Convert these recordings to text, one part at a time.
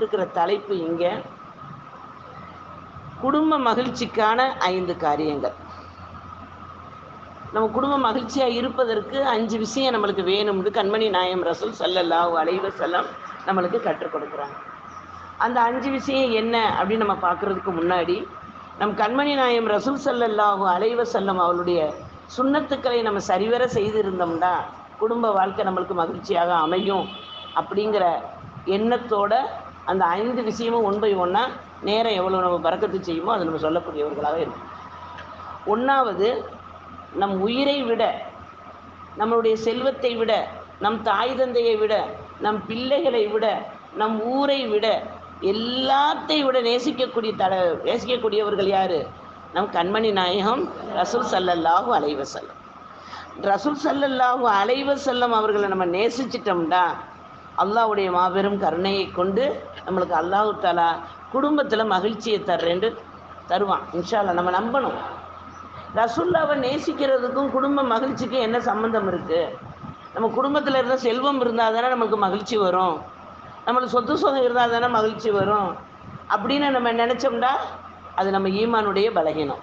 இருக்கிற தலைப்பு இங்க. குடும்ப மகிழ்ச்சிக்கான ஐந்து காரியங்கள். நம்ம குடும்ப மகிழ்ச்சியா இருப்பதற்கு அஞ்சு விஷயம் நம்மளுக்கு வேணும்னு கண்மணி நாயம் ரசூல் சல்லல்லாஹு அலைவ செல்லம் நம்மளுக்கு கற்றுக் கொடுக்குறாங்க. அந்த அஞ்சு விஷயம் என்ன அப்படின்னு நம்ம பார்க்கறதுக்கு முன்னாடி நம் கண்மணி நாயம் ரசூல் சல்லல்லாஹு அலைவ செல்லம் அவளுடைய சுண்ணத்துக்களை நம்ம சரிவர செய்திருந்தோம்னா குடும்ப வாழ்க்கை நம்மளுக்கு மகிழ்ச்சியாக அமையும் அப்படிங்கிற எண்ணத்தோட அந்த ஐந்து விஷயமும் ஒன் பை ஒன்றா நேரம் எவ்வளோ நம்ம பறக்கத்து செய்யுமோ அதை நம்ம சொல்லக்கூடியவர்களாக இருக்கும். ஒன்றாவது நம் உயிரை விட நம்மளுடைய செல்வத்தை விட நம் தாய் தந்தையை விட நம் பிள்ளைகளை விட நம் ஊரை விட எல்லாத்தை விட நேசிக்கக்கூடிய தட நேசிக்கக்கூடியவர்கள் யார்? நம் கண்மணி நாயகம் ரசூல் சல்லல்லாஹு அலைவசல்லம் ரசூல் சல்லல்லாஹு அலைவசல்லம் அவர்களை நம்ம நேசிச்சிட்டோம்னா அல்லாவுடைய மாபெரும் கருணையை கொண்டு நம்மளுக்கு அல்லாஹு தாலா குடும்பத்தில் மகிழ்ச்சியை தர்றேன்னு தருவான். இன்ஷால்லா நம்ம நம்பணும். ரசுல்லாவை நேசிக்கிறதுக்கும் குடும்ப மகிழ்ச்சிக்கும் என்ன சம்மந்தம் இருக்குது நம்ம குடும்பத்தில் இருந்தால் செல்வம் இருந்தால் தானே நமக்கு மகிழ்ச்சி வரும். நம்மளுக்கு சொத்து சுகம் இருந்தால் தானே மகிழ்ச்சி வரும். அப்படின்னு நம்ம நினச்சோம்னா அது நம்ம ஈமானுடைய பலகீனம்.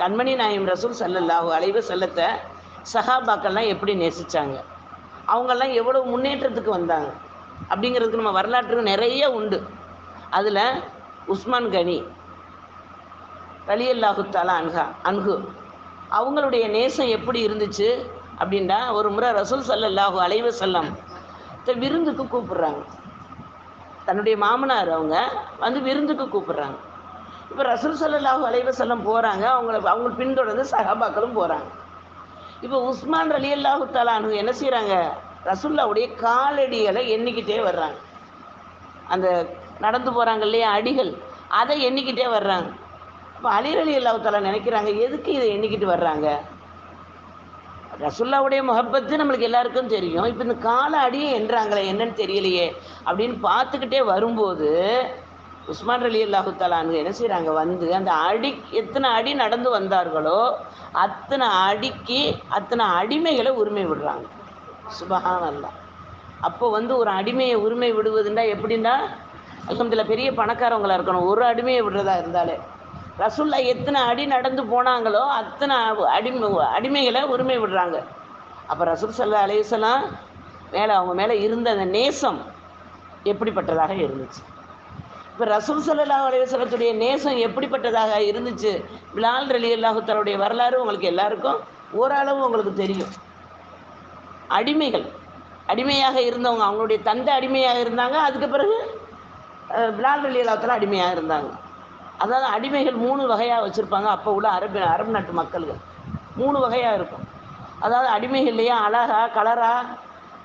கண்மணி நாயம் ரசூல் சல்லல்லாஹு அலைவ செல்லத்தை சஹாபாக்கள்லாம் எப்படி நேசித்தாங்க அவங்கெல்லாம் எவ்வளோ முன்னேற்றத்துக்கு வந்தாங்க? அப்படிங்கிறதுக்கு நம்ம வரலாற்று நிறைய உண்டு. அதில் உஸ்மான் கனி ரலியல்லாஹுத்தாலா அன்ஹா அன்ஹு அவங்களுடைய நேசம் எப்படி இருந்துச்சு அப்படின்னா ஒரு முறை ரசூல் சல்லல்லாஹு அலைவ செல்லம் விருந்துக்கு கூப்பிடுறாங்க. தன்னுடைய மாமனார் அவங்க வந்து விருந்துக்கு கூப்பிடுறாங்க. இப்போ ரசூல் சல்லல்லாஹு அலைவ செல்லம் போகிறாங்க அவங்கள அவங்க பின்தொடர்ந்து சஹாபாக்களும் போகிறாங்க இப்போ உஸ்மான் அலி அல்லாஹு தாலானு என்ன செய்கிறாங்க ரசுல்லாவுடைய காலடிகளை எண்ணிக்கிட்டே வர்றாங்க. அந்த நடந்து போகிறாங்க இல்லையா அடிகள் அதை எண்ணிக்கிட்டே வர்றாங்க. இப்போ அலிர் அலி அல்லாஹு தாலா நினைக்கிறாங்க எதுக்கு இதை எண்ணிக்கிட்டு வர்றாங்க? ரசுல்லாவுடைய முகப்பத்து நம்மளுக்கு எல்லாருக்கும் தெரியும். இப்போ இந்த கால அடியை என்றாங்களே என்னன்னு தெரியலையே அப்படின்னு பார்த்துக்கிட்டே வரும்போது உஸ்மான் அலி அல்லாஹு தலான்னு என்ன செய்கிறாங்க வந்து அந்த அடி எத்தனை அடி நடந்து வந்தார்களோ அத்தனை அடிக்கு அத்தனை அடிமைகளை உரிமை விடுறாங்க. சுபகான் அல்லா அப்போ வந்து ஒரு அடிமையை உரிமை விடுவதுண்டா எப்படின்னா அலமதுல பெரிய பணக்காரவங்களாக இருக்கணும். ஒரு அடிமையை விடுறதா இருந்தாலே. ரசுல்லா எத்தனை அடி நடந்து போனாங்களோ அத்தனை அடிமை அடிமைகளை உரிமை விடுறாங்க. அப்போ ரசூல் சல்லா அலையுசலாம் மேலே அவங்க மேலே இருந்த அந்த நேசம் எப்படிப்பட்டதாக இருந்துச்சு? இப்போ ரசூல் சல்லா அலையுசலத்துடைய நேசம் எப்படிப்பட்டதாக இருந்துச்சு? பிலால் ரலி அல்லாஹுத்தருடைய வரலாறு உங்களுக்கு எல்லாருக்கும் ஓரளவு உங்களுக்கு தெரியும். அடிமைகள். அடிமையாக இருந்தவங்க அவங்களுடைய தந்தை அடிமையாக இருந்தாங்க அதுக்கு பிறகு பிலால் ரலி அல்லாஹத்தில் அடிமையாக இருந்தாங்க. அதாவது அடிமைகள் மூணு வகையாக வச்சுருப்பாங்க. அப்போ உள்ள அரபு அரபு நாட்டு மக்கள்கள். மூணு வகையாக இருக்கும். அதாவது அடிமைகள்லையே அழகா கலராக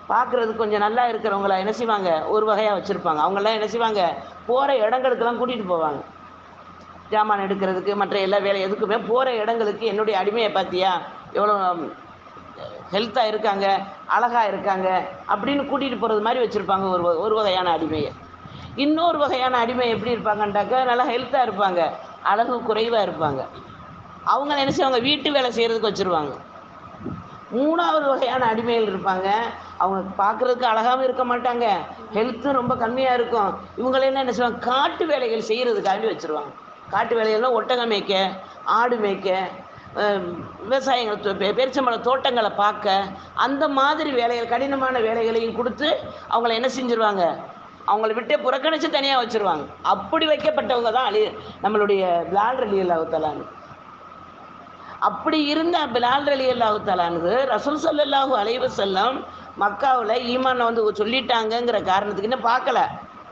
பார்க்குறதுக்கு கொஞ்சம் நல்லா இருக்கிறவங்கள என்ன செய்வாங்க? ஒரு வகையாக வச்சுருப்பாங்க. அவங்களாம் என்ன செய்வாங்க? போகிற இடங்களுக்கெல்லாம் கூட்டிகிட்டு போவாங்க. ஜாமான் எடுக்கிறதுக்கு மற்ற எல்லா வேலை எதுக்குமே போகிற இடங்களுக்கு என்னுடைய அடிமையை பார்த்தியா? எவ்வளோ ஹெல்த்தாக இருக்காங்க அழகாக இருக்காங்க அப்படின்னு கூட்டிகிட்டு போகிறது மாதிரி வச்சுருப்பாங்க ஒரு வ- ஒரு வகையான அடிமையை. இன்னொரு வகையான அடிமை எப்படி இருப்பாங்கன்றாக்கா நல்லா ஹெல்த்தாக இருப்பாங்க அழகு குறைவாக இருப்பாங்க. அவங்க செய்வாங்க? வீட்டு வேலை செய்கிறதுக்கு வச்சுருவாங்க. மூணாவது வகையான அடிமைகள் இருப்பாங்க. அவங்க பார்க்குறதுக்கு அழகாகவும் இருக்க மாட்டாங்க. ஹெல்த்தும் ரொம்ப கம்மியாக இருக்கும். இவங்களெல்லாம் என்ன செய்வாங்க காட்டு வேலைகள் செய்கிறதுக்காண்டி வச்சுருவாங்க. காட்டு வேலைகள்லாம் ஒட்டகம் மேய்க்க ஆடு மேய்க்க விவசாயங்கள் தோ- தோட்டங்களை பார்க்க அந்த மாதிரி வேலைகள் கடினமான வேலைகளையும் கொடுத்து அவங்கள என்ன செஞ்சுருவாங்க? அவங்கள விட்டே புறக்கணித்து தனியாக வச்சுருவாங்க. அப்படி வைக்கப்பட்டவங்க தான் அலி நம்மளுடைய பிலால் அலி அல்லாஹு அப்படி இருந்த பிலால் அலி அல்லாஹு ரசூல் சல்லாஹூ அலைஹி மக்காவில் ஈமானை வந்து சொல்லிட்டாங்கங்கிற காரணத்துக்கு இன்னும் பார்க்கல.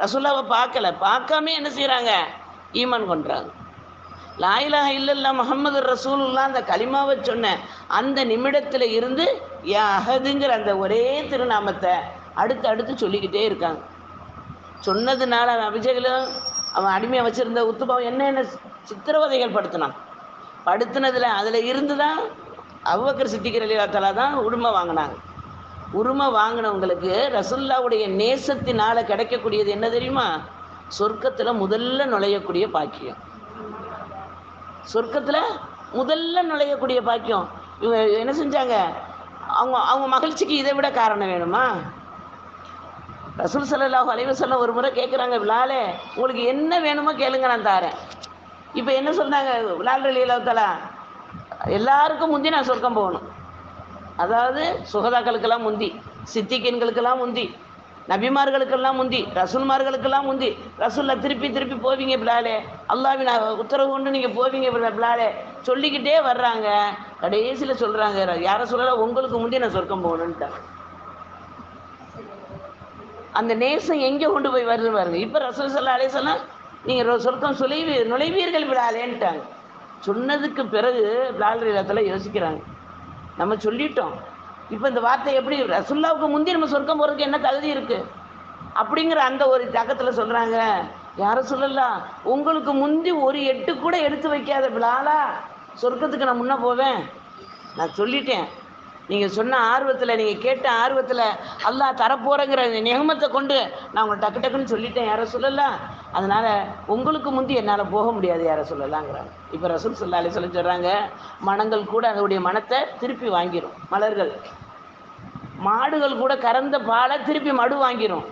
ரசுல்லாவை பார்க்கல. பார்க்காம என்ன செய்கிறாங்க ஈமான் கொண்டுறாங்க லாயிலாக இல்லல்லா முகமது ரசூலுல்லா அந்த களிமாவை சொன்ன அந்த நிமிடத்தில் இருந்து யா அஹதுங்கிற அந்த ஒரே திருநாமத்தை அடுத்து அடுத்து சொல்லிக்கிட்டே இருக்காங்க. சொன்னதுனால அவன் அபிஜகளும் அவன் அடிமையை வச்சுருந்த உத்துபாவம் என்ன என்ன சித்திரவதைகள் படுத்தினான். படுத்தினதில் அதில் இருந்து தான் அவ்வக்கர் சித்திக்கிற லீலாத்தலா தான் உரிமை வாங்கினாங்க. உரிமை வாங்கினவங்களுக்கு ரசுல்லாவுடைய நேசத்தினால கிடைக்கக்கூடியது என்ன தெரியுமா? சொர்க்கத்தில் முதல்ல நுழையக்கூடிய பாக்கியம். சொர்க்கத்தில் முதல்ல நுழையக்கூடிய பாக்கியம். இவங்க என்ன செஞ்சாங்க? அவங்க அவங்க மகிழ்ச்சிக்கு இதை விட காரணம் வேணுமா? ரசூல் சல்லாஹ் அலைஹி வஸல்லம் ஒரு முறை கேட்குறாங்க விழாலே உங்களுக்கு என்ன வேணுமோ கேளுங்க நான் தாரேன். இப்போ என்ன சொன்னாங்க விழால் அலி எல்லாருக்கும் முந்தி நான் சொர்க்கம் போகணும். அதாவது சுகதாக்களுக்கெல்லாம் முந்தி சித்திக்கின்களுக்கெல்லாம் முந்தி நபிமார்களுக்கெல்லாம் முந்தி ரசூல்மார்களுக்கெல்லாம் முந்தி ரசூல்ல திருப்பி திருப்பி போவீங்க பிளாலே அல்லாவின் உத்தரவு கொண்டு நீங்கள் போவீங்க பிளா- பிளாலே சொல்லிக்கிட்டே வர்றாங்க. கடைசியில் சொல்கிறாங்க யாரை சொல்லல? உங்களுக்கு முந்தி நான் சொர்க்கம் போகணுன்ட்டேன் அந்த நேசம் எங்கே கொண்டு போய் வருது பாருங்க. இப்போ ரசூல் சல்லா சொன்னால் நீங்கள் சொர்க்கம் சொல்லி நுழைவீர்கள் பிளாலேன்ட்டாங்க சொன்னதுக்கு பிறகு பிளால் இடத்துல யோசிக்கிறாங்க. நம்ம சொல்லிட்டோம். இப்போ இந்த வார்த்தை எப்படி ரசுல்லாவுக்கு முந்தி நம்ம சொர்க்கம் போகிறதுக்கு என்ன தகுதி இருக்குது அப்படிங்கிற அந்த ஒரு தாக்கத்தில் சொல்கிறாங்க யாரும் சொல்லலாம் உங்களுக்கு முந்தி ஒரு எட்டு கூட எடுத்து வைக்காத பிளாலா சொர்க்கத்துக்கு நான் முன்னே போவேன். நான் சொல்லிட்டேன். நீங்கள் சொன்ன ஆர்வத்தில் நீங்கள் கேட்ட ஆர்வத்தில் அல்லாஹ் தரப்போகிறேங்கிற நியமத்தை கொண்டு நான் உங்களை டக்கு டக்குன்னு சொல்லிட்டேன் யாரை சொல்லலாம் அதனால் உங்களுக்கு முந்தி என்னால் போக முடியாது யாரை சொல்லலாங்கிறாங்க. இப்போ ரசூல் சொல்லாலே சொல்லி சொல்ல சொல்கிறாங்க மனங்கள் கூட அதனுடைய மனத்தை திருப்பி வாங்கிடும் மலர்கள். மாடுகள் கூட கறந்த பாலை திருப்பி மடு வாங்கிடும்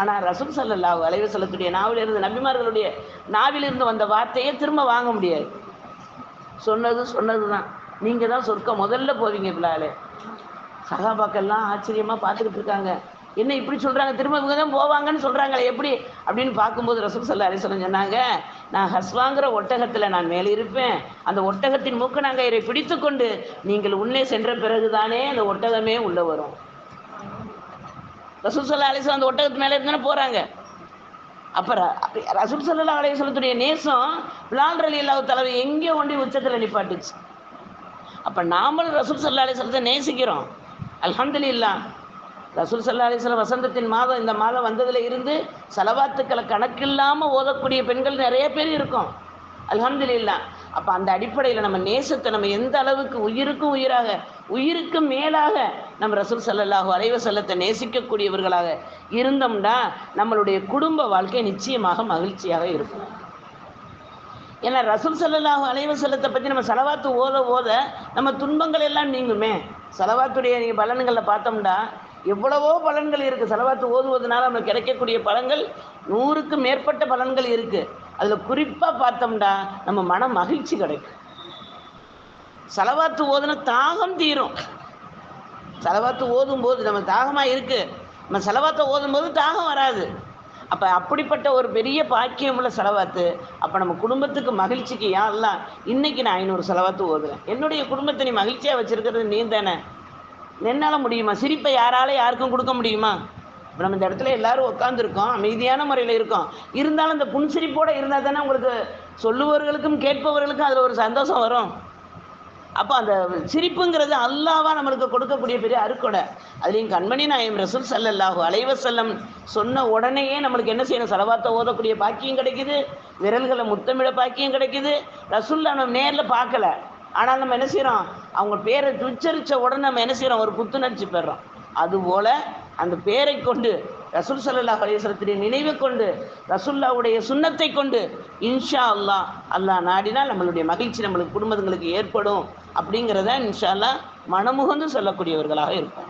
ஆனால் ரசூல் சல்லல்லா அலைஹி வஸல்லத்துடைய நாவிலிருந்து நபிமார்களுடைய நாவிலிருந்து வந்த வார்த்தையை திரும்ப வாங்க முடியாது. சொன்னது சொன்னது தான் நீங்கள் தான் சொர்க்கம் முதல்ல போவீங்க பிள்ளாலே சகாபாக்கெல்லாம் ஆச்சரியமாக பார்த்துக்கிட்டு இருக்காங்க. என்ன இப்படி சொல்கிறாங்க திரும்ப இவங்க தான் போவாங்கன்னு சொல்கிறாங்களே எப்படி? அப்படின்னு பார்க்கும்போது ரசூல் சல்லா அலிஸ்வலம் சொன்னாங்க நான் ஹஸ்வாங்கிற ஒட்டகத்தில் நான் மேலே இருப்பேன். அந்த ஒட்டகத்தின் மூக்கு நாங்கள் இதை பிடித்து கொண்டு நீங்கள் உள்ளே சென்ற பிறகுதானே அந்த ஒட்டகமே உள்ளே வரும். ரசூல் சல்லா அலிஸ்வலம் அந்த ஒட்டகத்து மேலே இருந்தானே போகிறாங்க அப்புறம் ரசூல் சல்லா அலையத்துடைய நேசம் பிலால் ரலி இல்லாத தலைவர் எங்கே ஒன்றி உச்சத்தில் நிப்பாட்டுச்சு. அப்போ நாமளும் ரசூல் சல்லா அலிஸ்வலத்தை நேசிக்கிறோம். அல்ஹம்துலில்லா. ரசூல் சல்லா அலிஸ்லாம் வசந்தத்தின் மாதம் இந்த மாதம் வந்ததில் இருந்து செலவாத்துக்களை கணக்கில்லாமல் ஓதக்கூடிய பெண்கள் நிறைய பேர் இருக்கும். அல்ஹம்துலில்லா. அப்போ அந்த அடிப்படையில் நம்ம நேசத்தை நம்ம எந்த அளவுக்கு உயிருக்கும் உயிராக உயிருக்கு மேலாக நம்ம ரசூல் சல்லல்லாஹு அலைவ செல்லத்தை நேசிக்கக்கூடியவர்களாக இருந்தோம்னா நம்மளுடைய குடும்ப வாழ்க்கை நிச்சயமாக மகிழ்ச்சியாக இருக்கும். ஏன்னா ரசூல் சல்லல்லாஹு அலைவ செல்லத்தை பற்றி நம்ம செலவாத்து ஓத ஓத நம்ம துன்பங்கள் எல்லாம் நீங்குமே. செலவாத்துடைய நீங்கள் பலன்களில் பார்த்தோம்னா எவ்வளவோ பலன்கள் இருக்குது செலவாத்து ஓதுவதனால நம்மளுக்கு கிடைக்கக்கூடிய பலன்கள் நூறுக்கு மேற்பட்ட பலன்கள் இருக்குது அதில் குறிப்பாக பார்த்தோம்னா நம்ம மன மகிழ்ச்சி கிடைக்கும். செலவாத்து ஓதுனா தாகம் தீரும். செலவாத்து ஓதும்போது நம்ம தாகமாக இருக்குது நம்ம செலவாத்தை ஓதும்போது தாகம் வராது. அப்போ அப்படிப்பட்ட ஒரு பெரிய பாக்கியம் உள்ள செலவாத்து அப்போ நம்ம குடும்பத்துக்கு மகிழ்ச்சிக்கு யாரெல்லாம் இன்னைக்கு நான் ஐநூறு செலவாத்து ஓதுறேன். என்னுடைய குடும்பத்தை நீ மகிழ்ச்சியாக வச்சுருக்கிறது நீ தானே? என்னால் முடியுமா? சிரிப்பை யாரால யாருக்கும் கொடுக்க முடியுமா? இப்போ நம்ம இந்த இடத்துல எல்லாரும் உட்காந்துருக்கோம் அமைதியான முறையில் இருக்கோம். இருந்தாலும் இந்த புன்சிரிப்போடு இருந்தால் தானே உங்களுக்கு சொல்லுபவர்களுக்கும் கேட்பவர்களுக்கும் அதில் ஒரு சந்தோஷம் வரும். அப்போ அந்த சிரிப்புங்கிறது அல்லாவா நம்மளுக்கு கொடுக்கக்கூடிய பெரிய அருக்கொடை அதுலேயும் கண்மணி நாயம் ரசூல் சல்லல்லாஹு அலைவ செல்லம் சொன்ன உடனேயே நம்மளுக்கு என்ன செய்யணும்? செலவாத்தை ஓதக்கூடிய பாக்கியம் கிடைக்குது. விரல்களை முத்தமிட பாக்கியம் கிடைக்குது. ரசூல்லா நம்ம நேரில் பார்க்கல. ஆனால் நம்ம என்ன செய்கிறோம் அவங்க பேரை துச்சரித்த உடனே நம்ம என்ன செய்கிறோம் ஒரு புத்துணர்ச்சி பெறுறோம் அதுபோல் அந்த பேரை கொண்டு ரசூல் சல்லாஹ் அலையத்தினுடைய நினைவு கொண்டு ரசுல்லாவுடைய சுண்ணத்தை கொண்டு இன்ஷா அல்லாஹ் அல்லாஹ் நாடினால் நம்மளுடைய மகிழ்ச்சி நம்மளுக்கு குடும்பங்களுக்கு ஏற்படும். அப்படிங்கிறத இன்ஷால்லா மனமுகந்து சொல்லக்கூடியவர்களாக இருக்கும்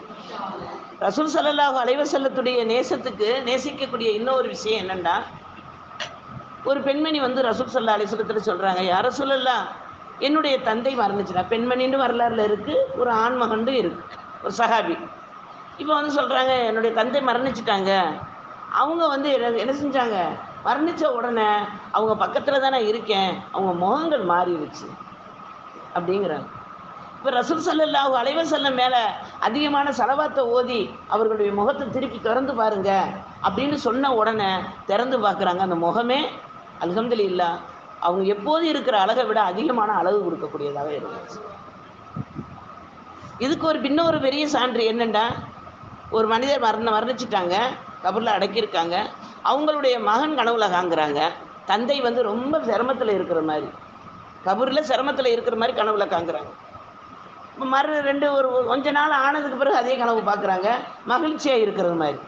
ரசூல் சல்லல்லாஹு அலைவ செல்லத்துடைய நேசத்துக்கு நேசிக்கக்கூடிய இன்னொரு விஷயம் என்னென்னா ஒரு பெண்மணி வந்து ரசூல் சல்லா அலிஸ்லத்தில் சொல்கிறாங்க யார சொல்லலாம் என்னுடைய தந்தை மறந்துச்சுனா பெண்மணின்னு வரலாறுல இருக்குது ஒரு ஆண் ஆண்மகண்டு இருக்குது ஒரு சஹாபி. இப்போ வந்து சொல்கிறாங்க என்னுடைய தந்தை மரணிச்சிட்டாங்க அவங்க வந்து என்ன என்ன செஞ்சாங்க? மரணித்த உடனே அவங்க பக்கத்தில் தான் நான் இருக்கேன். அவங்க முகங்கள் மாறிடுச்சு. அப்படிங்கிறாங்க. இப்போ ரசூல் சல்லல்லாஹு அலைவர் செல்லம் மேலே அதிகமான செலவாத்தை ஓதி அவர்களுடைய முகத்தை திருப்பி திறந்து பாருங்க அப்படின்னு சொன்ன உடனே திறந்து பார்க்குறாங்க. அந்த முகமே அல்ஹம்துலில்லா அவங்க எப்போது இருக்கிற அழகை விட அதிகமான அழகு கொடுக்கக்கூடியதாக இருந்துச்சு. இதுக்கு ஒரு இன்னொரு பெரிய சான்று என்னென்னா ஒரு மனிதர் மரண மரணிச்சிட்டாங்க கபரில் அடக்கியிருக்காங்க. அவங்களுடைய மகன் கனவுல காங்குறாங்க தந்தை வந்து ரொம்ப சிரமத்தில் இருக்கிற மாதிரி. கபூரில் சிரமத்தில் இருக்கிற மாதிரி கனவுல காங்குறாங்க இப்போ மறு ரெண்டு ஒரு கொஞ்ச நாள் ஆனதுக்கு பிறகு அதே கனவு பார்க்குறாங்க மகிழ்ச்சியாக இருக்கிறது மாதிரி.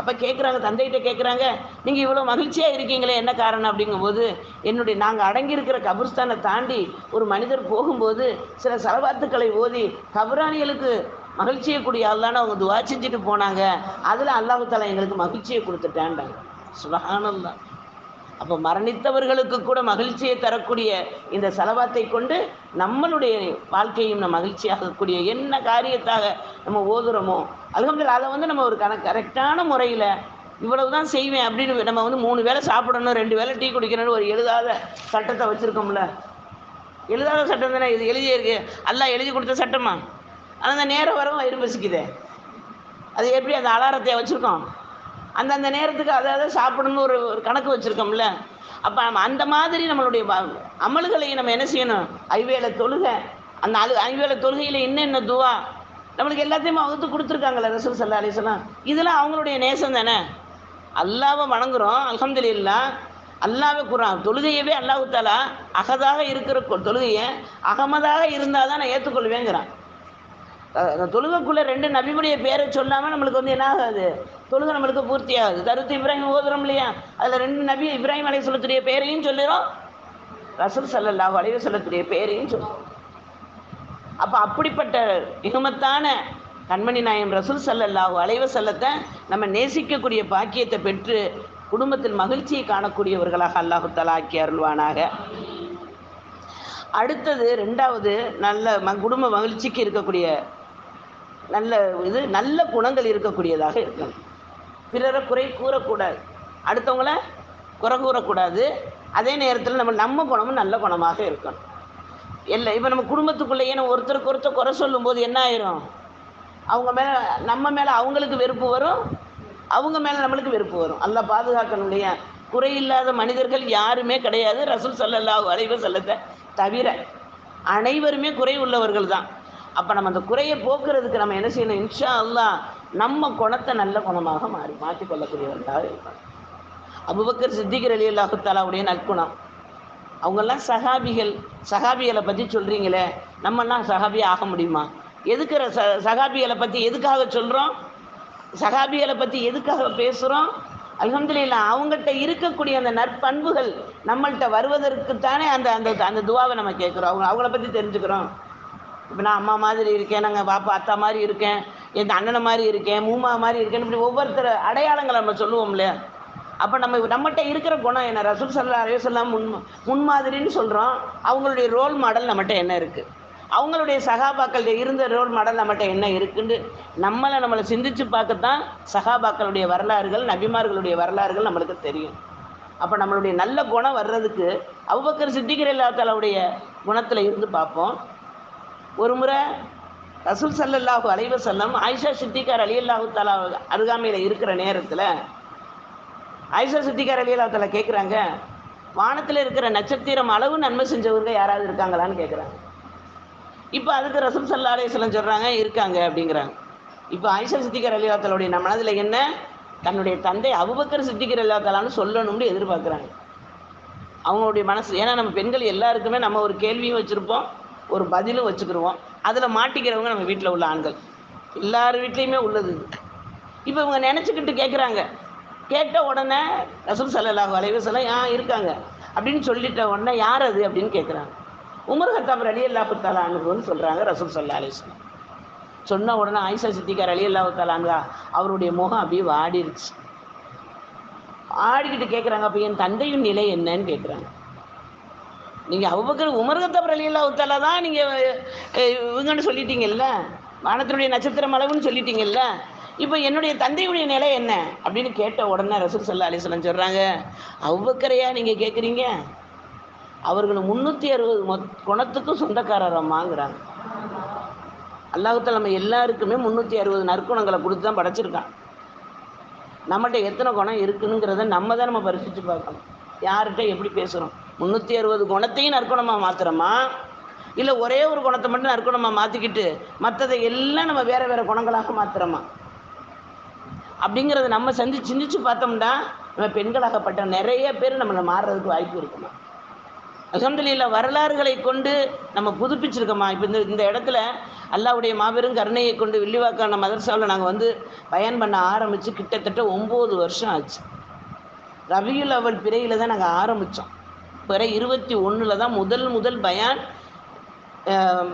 அப்போ கேட்குறாங்க தந்தைகிட்ட கேட்குறாங்க நீங்கள் இவ்வளோ மகிழ்ச்சியாக இருக்கீங்களே என்ன காரணம்? அப்படிங்கும்போது என்னுடைய நாங்கள் அடங்கியிருக்கிற கபர்ஸ்தானை தாண்டி ஒரு மனிதர் போகும்போது சில செலவாத்துக்களை ஓதி கபுராணிகளுக்கு மகிழ்ச்சியை கூடிய அல்லான்னு அவங்க துவா செஞ்சுட்டு போனாங்க. அதில் அல்லாஹு தாலா எங்களுக்கு மகிழ்ச்சியை கொடுத்துட்டான்டாங்க சுபஹானல்லாஹ். அப்போ மரணித்தவர்களுக்கு கூட மகிழ்ச்சியை தரக்கூடிய இந்த செலவாத்தை கொண்டு நம்மளுடைய வாழ்க்கையும் நம்ம மகிழ்ச்சியாகக்கூடிய என்ன காரியத்தாக நம்ம ஓதுறோமோ? அல்ஹம்துலில்லாஹ் அதை வந்து நம்ம ஒரு கண கரெக்டான முறையில் இவ்வளவு தான் செய்வேன் அப்படின்னு நம்ம வந்து மூணு வேளை சாப்பிடணும் ரெண்டு வேளை டீ குடிக்கணும்னு ஒரு எழுதாத சட்டத்தை வச்சுருக்கோம்ல? எழுதாத சட்டம் தானே இது? எழுதியே இருக்கு. எல்லாம் எழுதி கொடுத்த சட்டமா? ஆனால் அந்த நேரம் வரவும் வயிறு பசிக்குதே அது எப்படி அந்த அலாரத்தை வச்சுருக்கோம்? அந்தந்த நேரத்துக்கு அதாவது சாப்பிடணும்னு ஒரு ஒரு கணக்கு வச்சுருக்கோம்ல. அப்போ நம்ம அந்த மாதிரி நம்மளுடைய அமல்களை நம்ம என்ன செய்யணும்? ஐவேளை தொழுகை. அந்த அழு ஐவேளை தொழுகையில் என்னென்ன துவா? நம்மளுக்கு எல்லாத்தையும் வகுத்து கொடுத்துருக்காங்களே ரசூல் சல்லா அலிஸ்லாம் இதெல்லாம் அவங்களுடைய நேசம் தானே. அல்லாவை வணங்குறோம் அல்ஹம்துலில்லாஹ் அல்லாவே குரான். தொழுகையவே அல்லாஹு தாலா அகதாக இருக்கிற தொழுகையை அகமதாக இருந்தால் தான் நான் ஏற்றுக்கொள்வேங்கிறான் தொழுகக்குள்ளே ரெண்டு நபிமுடைய பேரை சொல்லாமல் நம்மளுக்கு வந்து என்ன ஆகாது? தொழுகை நம்மளுக்கு பூர்த்தி ஆகுது தருத்து இப்ராஹிம் ஓதுறோம் இல்லையா? அதில் ரெண்டு நபி இப்ராஹிம் அலைய சொல்லத்துடைய பேரையும் சொல்லுறோம். ரசூல் சல்லாஹ் அலைய சொல்லத்துடைய பேரையும் சொல்லுறோம். அப்போ அப்படிப்பட்ட மிகுமத்தான கண்மணி நாயம் ரசூல் சல்லல்லாஹு அலைவ செல்லத்தை நம்ம நேசிக்கக்கூடிய பாக்கியத்தை பெற்று குடும்பத்தில் மகிழ்ச்சியை காணக்கூடியவர்களாக அல்லாஹு தலாக்கி அருள்வானாக. அடுத்தது ரெண்டாவது நல்ல ம குடும்ப மகிழ்ச்சிக்கு இருக்கக்கூடிய நல்ல இது நல்ல குணங்கள் இருக்கக்கூடியதாக இருக்கணும். பிறரை குறை கூறக்கூடாது. அடுத்தவங்கள குறை கூறக்கூடாது. அதே நேரத்தில் நம்ம நம்ம குணமும் நல்ல குணமாக இருக்கணும். இல்லை இப்போ நம்ம குடும்பத்துக்குள்ளேயே நம்ம ஒருத்தருக்கு ஒருத்தர் குறை சொல்லும்போது என்ன ஆயிரும்? அவங்க மேலே நம்ம மேலே அவங்களுக்கு வெறுப்பு வரும். அவங்க மேலே நம்மளுக்கு வெறுப்பு வரும். அல்ல பாதுகாக்கணுடைய குறை குறையில்லாத மனிதர்கள் யாருமே கிடையாது. ரசூல் ஸல்லல்லாஹு அலைஹி வஸல்லத்தை தவிர அனைவருமே குறை உள்ளவர்கள் தான். அப்போ நம்ம அந்த குறையை போக்குறதுக்கு நம்ம என்ன செய்யணும்? இன்ஷா அல்லா நம்ம குணத்தை நல்ல குணமாக மாறி மாற்றிக்கொள்ளக்கூடியவர்களாக இருப்பாங்க அபுபக்கர் சித்திகர் அலி அல்லாஹுத்தாலாவுடைய நற்குணம். அவங்கெல்லாம் சகாபிகள் சகாபிகளை பற்றி சொல்கிறீங்களே நம்மெல்லாம் சகாபி ஆக முடியுமா? எதுக்குற ச சகாபிகளை பற்றி எதுக்காக சொல்கிறோம் சகாபிகளை பற்றி எதுக்காக பேசுகிறோம் அலமதுல்லா அவங்கள்ட்ட இருக்கக்கூடிய அந்த நற்பண்புகள் நம்மள்கிட்ட வருவதற்குத்தானே அந்த அந்த அந்த துவாவை நம்ம கேட்குறோம். அவங்க அவங்கள பற்றி தெரிஞ்சுக்கிறோம். இப்போ நான் அம்மா மாதிரி இருக்கேன் நாங்கள் பாப்பா அத்தா மாதிரி இருக்கேன் என் அண்ணனை மாதிரி இருக்கேன் மூமா மாதிரி இருக்கேன் இப்படி ஒவ்வொருத்தர் அடையாளங்களை நம்ம சொல்லுவோம்ல. அப்போ நம்ம நம்மகிட்ட இருக்கிற குணம் என்ன? ரசூல் சல்லா அலையுசல்லாம் முன் முன்மாதிரின்னு சொல்கிறோம் அவங்களுடைய ரோல் மாடல் நம்மகிட்ட என்ன இருக்குது அவங்களுடைய சகாபாக்கள்கிட்ட இருந்த ரோல் மாடல் நம்மகிட்ட என்ன இருக்குன்னு நம்மளை நம்மளை சிந்திச்சு பார்க்கத்தான் சகாபாக்களுடைய வரலாறுகள் நபிமார்களுடைய வரலாறுகள் நம்மளுக்கு தெரியும். அப்போ நம்மளுடைய நல்ல குணம் வர்றதுக்கு அபுபக்கர் சித்திகர் இல்லாத்தாலுடைய குணத்தில் இருந்து பார்ப்போம். ஒரு முறை ரசூல் சல்லல்லாஹு அலைவர் செல்லம் ஆயிஷா சித்திகார் அலி அல்லாஹு தாலா அருகாமையில் இருக்கிற நேரத்தில் ஆயிஷா சித்திகார் அலி அல்லாஹு தாலா கேட்குறாங்க வானத்தில் இருக்கிற நட்சத்திரம் அளவு நன்மை செஞ்சவர்கள் யாராவது இருக்காங்களான்னு கேட்குறாங்க இப்போ அதுக்கு ரசூல் சல்லா அலையம் சொல்கிறாங்க இருக்காங்க அப்படிங்கிறாங்க. இப்போ ஆயிஷா சித்திகர் அலி அல்லாஹாலுடைய நம்ம மனதில் என்ன? தன்னுடைய தந்தை அபுபக்கர் சித்திகர் அல்லாத்தாலான்னு சொல்லணும்னு எதிர்பார்க்குறாங்க. அவங்களுடைய மனசு ஏன்னா நம்ம பெண்கள் எல்லாருக்குமே நம்ம ஒரு கேள்வியும் வச்சுருப்போம். ஒரு பதிலும் வச்சுக்கிடுவோம் அதில் மாட்டிக்கிறவங்க நம்ம வீட்டில் உள்ள ஆண்கள். எல்லார் வீட்லேயுமே உள்ளது இப்போ இவங்க நினச்சிக்கிட்டு கேட்குறாங்க கேட்ட உடனே ரசூல் சல்லல்லாஹு அலைஹி ஆ இருக்காங்க. அப்படின்னு சொல்லிட்ட உடனே யார் அது அப்படின்னு கேட்குறாங்க உமர் ஹத்தாப் அலி அல்லாஹு தாலான்னு சொல்கிறாங்க ரசூல் சல்லா அலிஸ்லாம் சொன்ன உடனே ஆயிஷா சித்திக்கார் அலி அல்லாஹு அவருடைய முகம் அப்படியே வாடிருச்சு. ஆடிக்கிட்டு கேட்குறாங்க அப்போ என் தந்தையின் நிலை என்னன்னு கேட்குறாங்க நீங்கள் அவ்வக்கர் உமர்கத்தபர் அலி அல்லா உத்தாலா தான் நீங்கள் இவங்கன்னு சொல்லிட்டீங்கல்ல? வானத்தினுடைய நட்சத்திரம் அளவுன்னு சொல்லிட்டீங்கல்ல? இப்போ என்னுடைய தந்தையுடைய நிலை என்ன? அப்படின்னு கேட்ட உடனே ரசூல் சல்லா அலிஸ்லாம் சொல்கிறாங்க அவ்வக்கரையா நீங்கள் கேட்குறீங்க அவர்கள் முந்நூற்றி அறுபது மொத் குணத்துக்கும் சொந்தக்காரரம்மாங்கிறாங்க அல்லாஹத்தில் நம்ம எல்லாருக்குமே முந்நூற்றி அறுபது நற்குணங்களை கொடுத்து தான் படைச்சிருக்கான். நம்மகிட்ட எத்தனை குணம் இருக்குனுங்கிறத நம்ம தான் நம்ம பரிசித்து பார்க்கணும். யார்கிட்ட எப்படி பேசுகிறோம் முந்நூற்றி அறுபது குணத்தையும் நற்குணமாக மாற்றுறோமா இல்லை ஒரே ஒரு குணத்தை மட்டும் நற்குணமாக மாற்றிக்கிட்டு மற்றதை எல்லாம் நம்ம வேறு வேறு குணங்களாக மாற்றுறோமா அப்படிங்கிறத நம்ம செஞ்சு சிந்திச்சு பார்த்தோம்னா நம்ம பெண்களாகப்பட்ட நிறைய பேர் நம்மளை மாறுறதுக்கு வாய்ப்பு இருக்குமா? அல்ஹம்துலில்லா வரலாறுகளை கொண்டு நம்ம புதுப்பிச்சிருக்கோமா? இப்போ இந்த இந்த இடத்துல அல்லாவுடைய மாபெரும் கருணையை கொண்டு வில்லிவாக்கான மதரசாவில் நாங்கள் வந்து பயன் பண்ண ஆரம்பித்து கிட்டத்தட்ட ஒம்பது வருஷம் ஆச்சு. ரபியுல் அவள் பிறையில் தான் நாங்கள் ஆரம்பித்தோம் பிற இருபத்தி ஒன்றில் தான் முதல் முதல் பயான்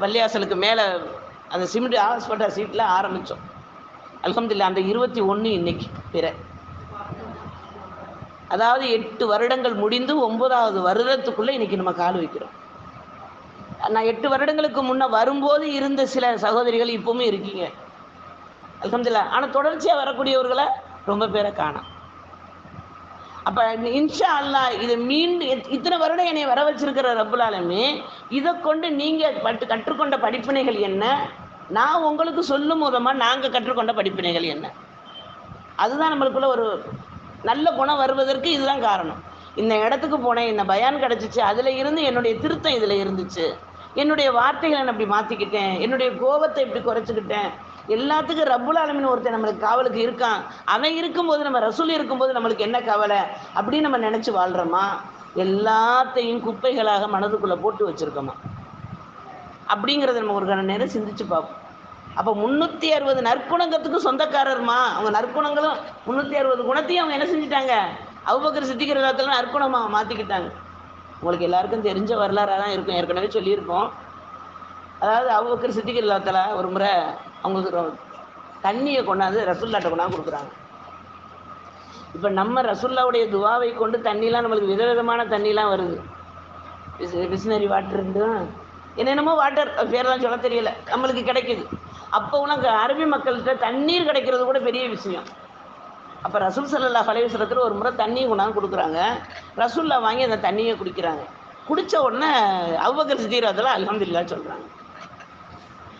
பள்ளியாசலுக்கு மேலே அந்த சிமெண்ட் ஹாஸ்பிட்டல் சீட்டில் ஆரம்பித்தோம் அல்ஹம்துலில்லாஹ் அந்த இருபத்தி ஒன்று இன்னைக்கு பிற. அதாவது எட்டு வருடங்கள் முடிந்து ஒன்பதாவது வருடத்துக்குள்ளே இன்னைக்கு நம்ம கால் வைக்கிறோம். நான் எட்டு வருடங்களுக்கு முன்னே வரும்போது இருந்த சில சகோதரிகள் இப்போவும் இருக்கீங்க. அலமதுல்லா ஆனால் தொடர்ச்சியாக வரக்கூடியவர்களை ரொம்ப பேரை காணோம். அப்போ இன்ஷா அல்லாஹ் இது மீண்டும் இத்- இத்தனை வருடம் என்னை வர வச்சிருக்கிற ரப்புலாலுமே இதை கொண்டு நீங்கள் பட்டு கற்றுக்கொண்ட படிப்பினைகள் என்ன? நான் உங்களுக்கு சொல்லும் மூலமாக நாங்கள் கற்றுக்கொண்ட படிப்பினைகள் என்ன? அதுதான் நம்மளுக்குள்ள ஒரு நல்ல குணம் வருவதற்கு இதுதான் காரணம். இந்த இடத்துக்கு போனேன் என்ன பயான் கிடச்சிச்சு அதில் இருந்து என்னுடைய திருத்தம் இதில் இருந்துச்சு. என்னுடைய வார்த்தைகளை நான் இப்படி மாற்றிக்கிட்டேன் என்னுடைய கோபத்தை இப்படி குறைச்சிக்கிட்டேன். எல்லாத்துக்கும் ரப்புல் ஆலமீன் ஒருத்தன் நம்மளுக்கு காவலுக்கு இருக்கான். அவன் இருக்கும்போது நம்ம ரசூல் இருக்கும்போது நம்மளுக்கு என்ன கவலை? அப்படின்னு நம்ம நினச்சி வாழ்கிறோமா எல்லாத்தையும் குப்பைகளாக மனதுக்குள்ளே போட்டு வச்சுருக்கோமா? அப்படிங்கிறத நம்ம ஒரு கண நேரம் சிந்திச்சு பார்ப்போம். அப்போ முந்நூற்றி அறுபது நற்குணங்கத்துக்கு சொந்தக்காரர்மா? அவங்க நற்குணங்களும் முந்நூற்றி அறுபது குணத்தையும் அவங்க என்ன செஞ்சுட்டாங்க? அவுபக்கர் சித்திக்கிற காலத்தில் நற்குணமாக மாற்றிக்கிட்டாங்க உங்களுக்கு எல்லாருக்கும் தெரிஞ்ச வரலாறாக தான் இருக்கும். ஏற்கனவே சொல்லியிருக்கோம் அதாவது அவுபக்கர் சித்திக்கிற காலத்தில் ஒரு முறை அவங்களுக்கு ரொ- தண்ணியை கொண்டாந்து ரசுல்லாட்ட கொண்டாந்து கொடுக்குறாங்க. இப்போ நம்ம ரசுல்லாவுடைய துவாவை கொண்டு தண்ணிலாம் நம்மளுக்கு விதவிதமான தண்ணிலாம் வருது. பிஸ்னரி வாட்டர் இருந்தும் என்னென்னமோ வாட்டர் பேரெல்லாம் சொல்ல தெரியல. நம்மளுக்கு கிடைக்குது. அப்போ உனக்கு அரபி மக்கள்கிட்ட தண்ணீர் கிடைக்கிறது கூட பெரிய விஷயம். அப்போ ரசூல் சல்லா ஃபலைவசரத்தில் ஒரு முறை தண்ணி கொண்டாந்து கொடுக்குறாங்க. ரசூல்லா வாங்கி அந்த தண்ணியை குடிக்கிறாங்க. குடித்த உடனே அவ்வக்கர் சித்தீராத்தில் அலமதுல்லா சொல்கிறாங்க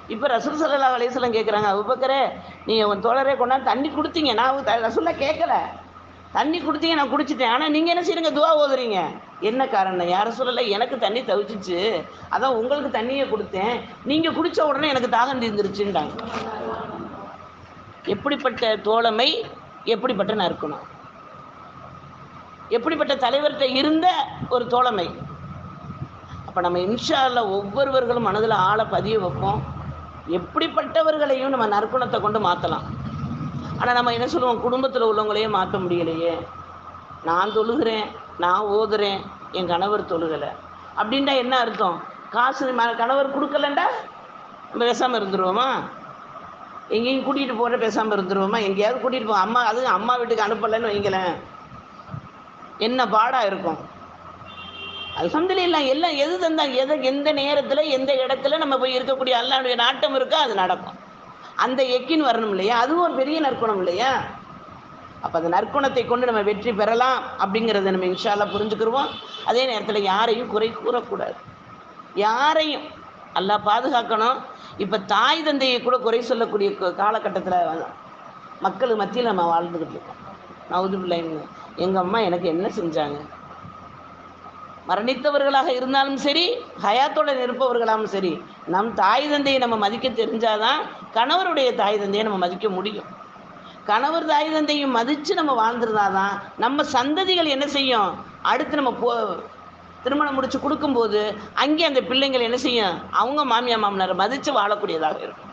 இப்போ ரசூல் சல்லா அலையம் கேட்குறாங்க அவ்வக்கரே நீங்கள் உன் தோழரே கொண்டாந்து தண்ணி கொடுத்தீங்க. நான் த- ரசூல்லா கேட்கல தண்ணி கொடுத்தீங்க நான் குடிச்சிட்டேன். ஆனால் நீங்கள் என்ன செய்யுங்க துவா ஓதுறீங்க. என்ன காரணம் யார சொல்லலை எனக்கு தண்ணி தவிச்சிச்சு. அதான் உங்களுக்கு தண்ணியை கொடுத்தேன். நீங்கள் குடித்த உடனே எனக்கு தாகம் தீர்ந்துருச்சுன்றாங்க. எப்படிப்பட்ட தோழமை எப்படிப்பட்ட நறுக்கணும்? எப்படிப்பட்ட தலைவர்கிட்ட இருந்த ஒரு தோழமை? அப்போ நம்ம இன்ஷா ஒவ்வொருவர்களும் மனதில் ஆளை பதிய வைப்போம். எப்படிப்பட்டவர்களையும் நம்ம நற்குணத்தை கொண்டு மாற்றலாம் ஆனால் நம்ம என்ன சொல்லுவோம்? குடும்பத்தில் உள்ளவங்களையே மாற்ற முடியலையே. நான் தொழுகிறேன் நான் ஓதுறேன் என் கணவர் தொழுகலை. அப்படின்டா என்ன அர்த்தம்? காசு ம கணவர் கொடுக்கலண்டா? நம்ம பேசாமல் இருந்துருவோமா? எங்கேயும் கூட்டிகிட்டு போகிற பேசாமல் இருந்துருவோமா? எங்கேயாவது கூட்டிகிட்டு போ. அம்மா அது அம்மா வீட்டுக்கு அனுப்பலைன்னு வைங்களேன். என்ன பாடாக இருக்கும்? அல்ஹம்துலில்லாஹ் எல்லாம் எது தந்தாங்க? எதை எந்த நேரத்தில் எந்த இடத்துல நம்ம போய் இருக்கக்கூடிய அல்லாவுடைய நாட்டம் இருக்கோ அது நடக்கும். அந்த எக்கின் வரணும் இல்லையா? அதுவும் ஒரு பெரிய நற்குணம் இல்லையா? அப்போ அந்த நற்குணத்தை கொண்டு நம்ம வெற்றி பெறலாம் அப்படிங்கிறத நம்ம இன்ஷால்லா புரிஞ்சுக்கிருவோம். அதே நேரத்தில் யாரையும் குறை கூறக்கூடாது. யாரையும் நல்லா பாதுகாக்கணும். இப்போ தாய் தந்தையை கூட குறை சொல்லக்கூடிய காலகட்டத்தில் மக்கள் மத்தியில் நம்ம வாழ்ந்துக்கிட்டு இருக்கோம். நவுதுபிள்ளைங்க எங்கள் அம்மா எனக்கு என்ன செஞ்சாங்க? மரணித்தவர்களாக இருந்தாலும் சரி ஹயாத்தோட இருப்பவர்களாலும் சரி நம் தாய் தந்தையை நம்ம மதிக்க தெரிஞ்சாதான் கணவருடைய தாய் தந்தையை நம்ம மதிக்க முடியும். கணவர் தாய் தந்தையும் மதித்து நம்ம வாழ்ந்துருந்தாதான் நம்ம சந்ததிகள் என்ன செய்யும்? அடுத்து நம்ம போ திருமணம் முடித்து கொடுக்கும்போது அங்கே அந்த பிள்ளைங்கள் என்ன செய்யும்? அவங்க மாமியா மாமனாரை மதித்து வாழக்கூடியதாக இருக்கும்.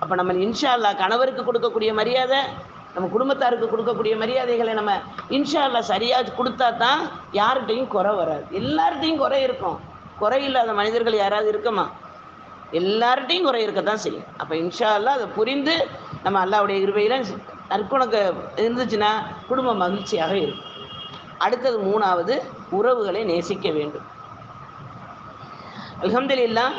அப்போ நம்ம இன்ஷா அல்லா கணவருக்கு கொடுக்கக்கூடிய மரியாதை நம்ம குடும்பத்தாருக்கு கொடுக்கக்கூடிய மரியாதைகளை நம்ம இன்ஷா அல்லா சரியாக கொடுத்தா தான் யார்கிட்டையும் குறை வராது. எல்லார்கிட்டையும் குறை இருக்கும். குறை இல்லாத மனிதர்கள் யாராவது இருக்குமா? எல்லார்கிட்டையும் குறை இருக்கத்தான் செய்யும். அப்போ இன்ஷா அல்லா அதை புரிந்து நம்ம அல்லாவுடைய இருவையில் நற்குணக்கு இருந்துச்சுன்னா குடும்பம் மகிழ்ச்சியாக இருக்கும். அடுத்தது மூணாவது உறவுகளை நேசிக்க வேண்டும். அல்ஹம்துலில்லாஹ்.